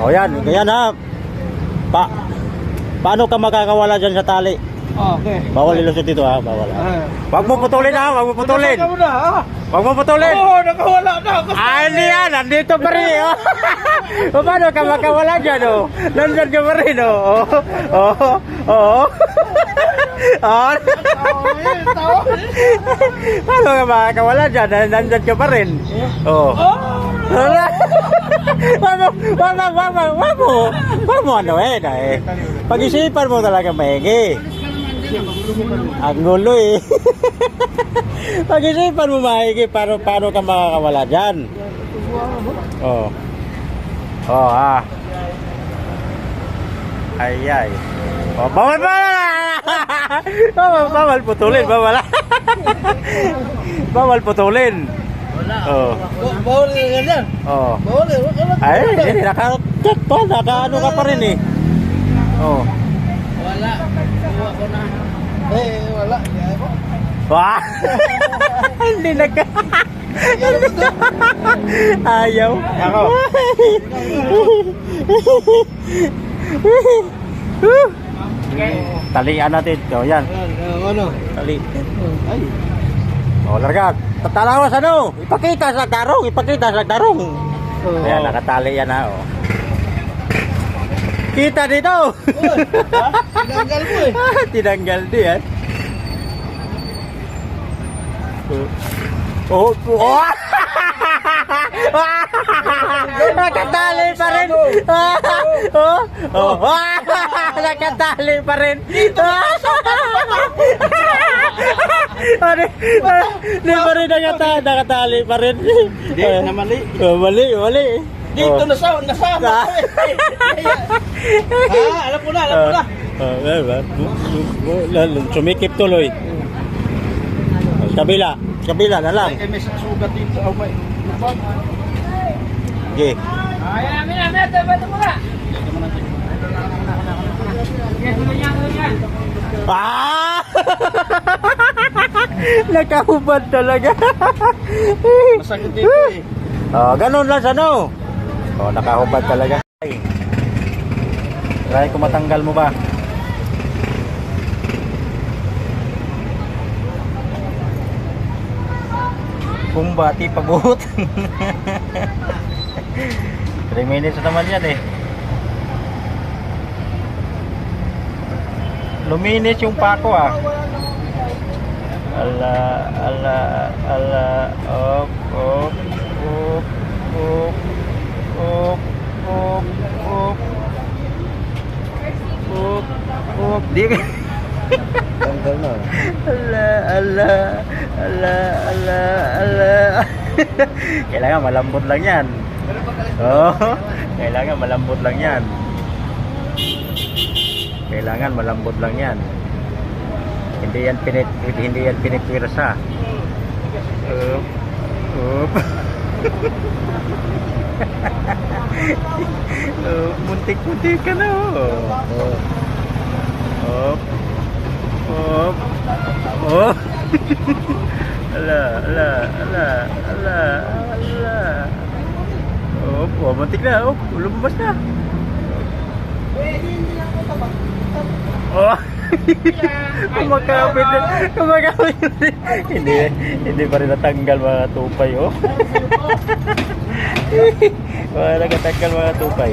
O yan, ganyan ha. Pa paano ka makakawala dyan sa tali? Okay. Bawal ilusot dito ha, bawal ha. Ah. Huwag mo putulin ha, huwag mo putulin. Nakawala mo ah. Putulin. Oo, nakawala na ako. Ah, hindi yan, nandito pa rin. Oh. paano ka makawala dyan, oh? Nandyan ka pa rin, oh. Oo, oo. Oo. Paano ka makakawala dyan? Nandyan ka pa rin. Oo. Oh. Wag mo, wag mo, wag mo, wag mo ano eh, eh. Pag-isipan mo talaga maigi. Ang gulo eh. Pag-isipan mo maigi, paano, paano ka makakawala dyan? Oh. Oh, ah. Ay, ay. Oh, bawal ba? bawal, bawal putulin, bawal. bawal putulin. Oh. Bawal ka ganyan. Oh. Bawal eh. Ka. Ay, hindi, naka, pa, naka, ano ka pa rin eh. Oh. Wala. Iwa ko na. Eh, wala. Hindi ako. Wah! hindi nagka... Ayaw. Ako. Talian natin. O, yan. Ano? Tali. Ay. O, larga. Tatalawas ano? Ipakita sa darong. Ipakita sa darong. Oh. Ayan, nakatali yan ha. O. Kita dito. Tinanggal mo eh. Tinanggal di yan. Oh, oh. Nakatali pa rin. Oh, oh. Nakatali pa rin. Ano? Di pa rin nakatali, nakatali pa rin. Di, namali. Oh, mali, mali. Dito Oh. nasa, nasama Ah. alam ko na, alam ko na. Ah, ah, Sumikip tuloy. Kabila, kabila na lang. Ay, may sugat dito. Oh, may. Okay. Ayan, amin, amin. Ito, niya, tuloy niya. Ah! Nakahubad talaga. Masakit dito eh. oh, ganun lang sa no. Oh, nakahubad talaga. Ay. Try ko matanggal mo ba? Kumbati pagut. 3 minutes naman yan eh. Luminis yung pako ah. Ala, ala, ala, op, op, op, op, op, op, op, op, op, di Tanggal na. Ala, ala, ala, ala, ala. Kailangan malambot lang yan. Oh, kailangan malambot lang yan. Kailangan malambot lang yan. Hindi yan pinit hindi yan pinitwirsa. Oop. Oop. Oop, muntik-muntik ka na oh. Oop. Oop. Oop. ala, ala, ala, ala, ala. Oop, oh, muntik na. Oop, lumabas na. Pwede hindi lang ko tabak. Oh. Kumakapit na. Kumakapit hindi, hindi pa rin natanggal mga tupay, oh. Wala nakatanggal mga tupay.